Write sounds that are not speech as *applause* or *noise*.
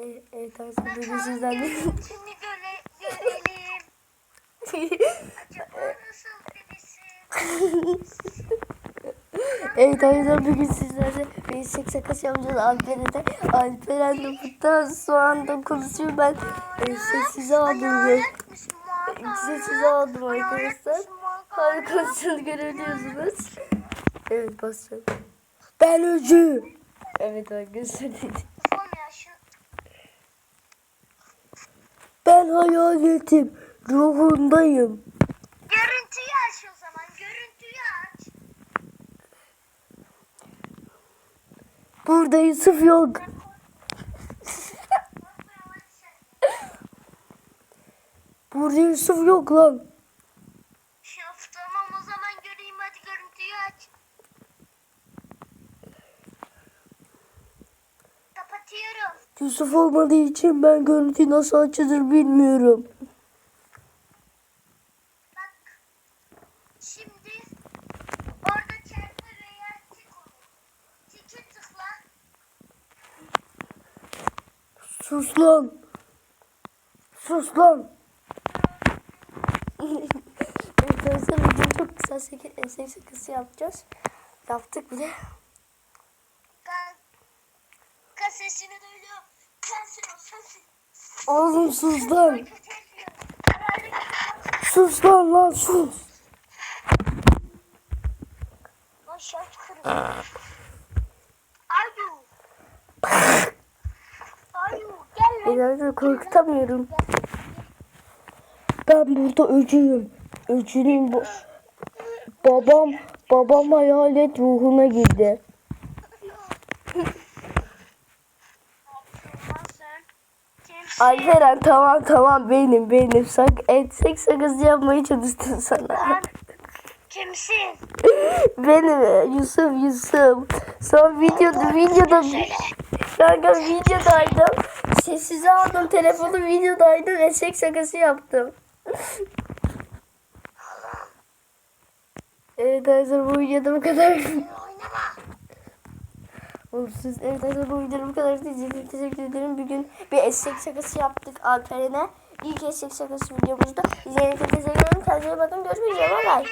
Evet, evet arkadaşlar bugün sizlerle Şimdi göre, görelim. Acaba nasıl birisi? Evet arkadaşlar bugün sizlerle bir seks şakası yapacağız Alperen'e. Alperen de burada şu anda konuşuyor ben e, sessize aldım ve sessize aldım arkadaşlar. Harikasını görebiliyorsunuz. Evet basın. Ben öcü. Evet arkadaşlar dedi. Ben hayaletim. Ruhundayım. Görüntüyü aç o zaman. Görüntüyü aç. Burada Yusuf yok. Burada Yusuf yok lan. Yusuf olmadığı için ben görüntüyü nasıl açılır bilmiyorum. Sus lan. Sus lan. arkadaşlar çok kısa sek seks şakası yapacağız. Yaptık bile. Kan sesini duydum. Sensin o sensin. Oğlum sus lan. Sus lan lan sus. Ayu. Ayu gel lan. Artık korkutamıyorum. Ben burada öcüyüm. Öcünün bu... Babam, babam hayalet ruhuna girdi. Lan sen. Kimsin? Alperen tamam tamam benim benim. Sak et seks şakası yapmaya çalıştım sana. Kimsin? *laughs* benim Yusuf Yusuf. Son videoda videoda kanka videodaydım. Sessize aldım telefonu videodaydım ve seks şakası yaptım. *laughs* evet arkadaşlar bu videoda bu kadar. Oynama. Olumsuz. Evet arkadaşlar bu videoda bu kadar. İzlediğiniz teşekkür ederim. Bugün bir eşek şakası yaptık Alperen'e. İlk eşek şakası videomuzda. İzlediğiniz için teşekkür ederim. Kendinize bakın. Görüşmek üzere. Bay bay.